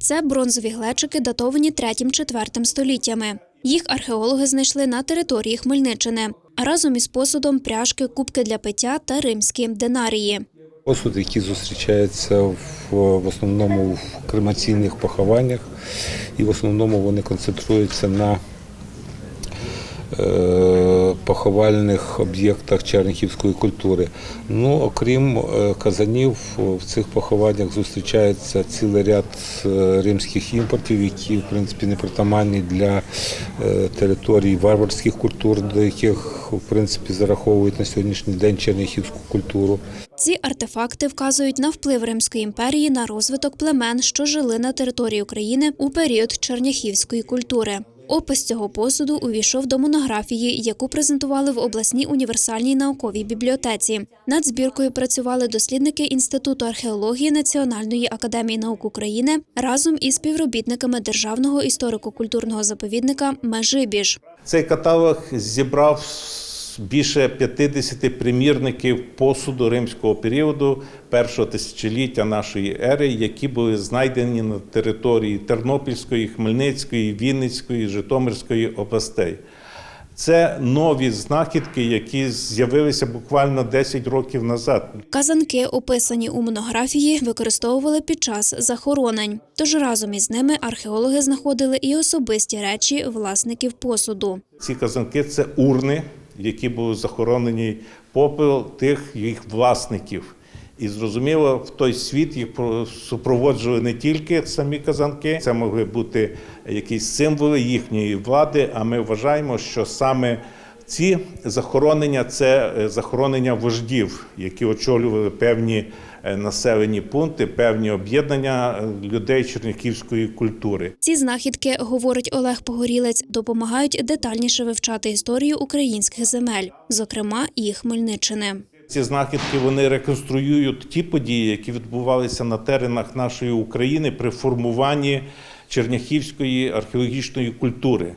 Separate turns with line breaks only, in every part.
Це бронзові глечики, датовані 3-4 століттями. Їх археологи знайшли на території Хмельниччини, а разом із посудом пряжки, кубки для пиття та римські динарії.
Посуд, який зустрічається в, в основному в кремаційних похованнях, і в основному вони концентруються на е, поховальних об'єктах черніхівської культури. Ну, окрім е, казанів, в цих похованнях зустрічається цілий ряд е, римських імпортів, які в принципі не притаманні для е, територій варварських культур, до яких в принципі зараховують на сьогоднішній день черніхівську культуру.
Ці артефакти вказують на вплив Римської імперії на розвиток племен, що жили на території України у період черняхівської культури. Опис цього посуду увійшов до монографії, яку презентували в обласній універсальній науковій бібліотеці. Над збіркою працювали дослідники Інституту археології Національної академії наук України разом із співробітниками Державного історико-культурного заповідника Межибіж.
Цей каталог зібрав більше 50 примірників посуду римського періоду першого тисячоліття нашої ери, які були знайдені на території Тернопільської, Хмельницької, Вінницької, Житомирської областей. Це нові знахідки, які з'явилися буквально 10 років назад.
Казанки, описані у монографії, використовували під час захоронень. Тож разом із ними археологи знаходили і особисті речі власників посуду.
Ці казанки це урни, які були захоронені попил тих їх власників. І зрозуміло, в той світ їх про- супроводжували не тільки самі казанки, це могли бути якісь символи їхньої влади. А ми вважаємо, що саме ці захоронення це е, захоронення вождів, які очолювали певні е, населені пункти, певні об'єднання е, людей чернігівської культури.
Ці знахідки, говорить Олег Погорілець, допомагають детальніше вивчати історію українських земель, зокрема і Хмельниччини.
Ці знахідки вони реконструюють ті події, які відбувалися на теренах нашої України при формуванні черняхівської археологічної культури.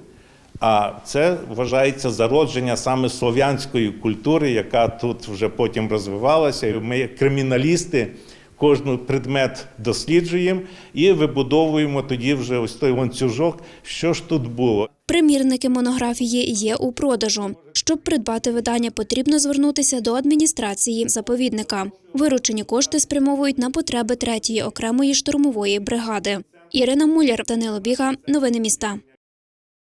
А це вважається зародження саме слов'янської культури, яка тут вже потім розвивалася. Ми, криміналісти, кожен предмет досліджуємо і вибудовуємо тоді вже ось той ланцюжок, що ж тут було.
Примірники монографії є у продажу. Щоб придбати видання, потрібно звернутися до адміністрації заповідника. Виручені кошти спрямовують на потреби третьої окремої штурмової бригади. Ірина Муляр, Данило Біга, новини міста.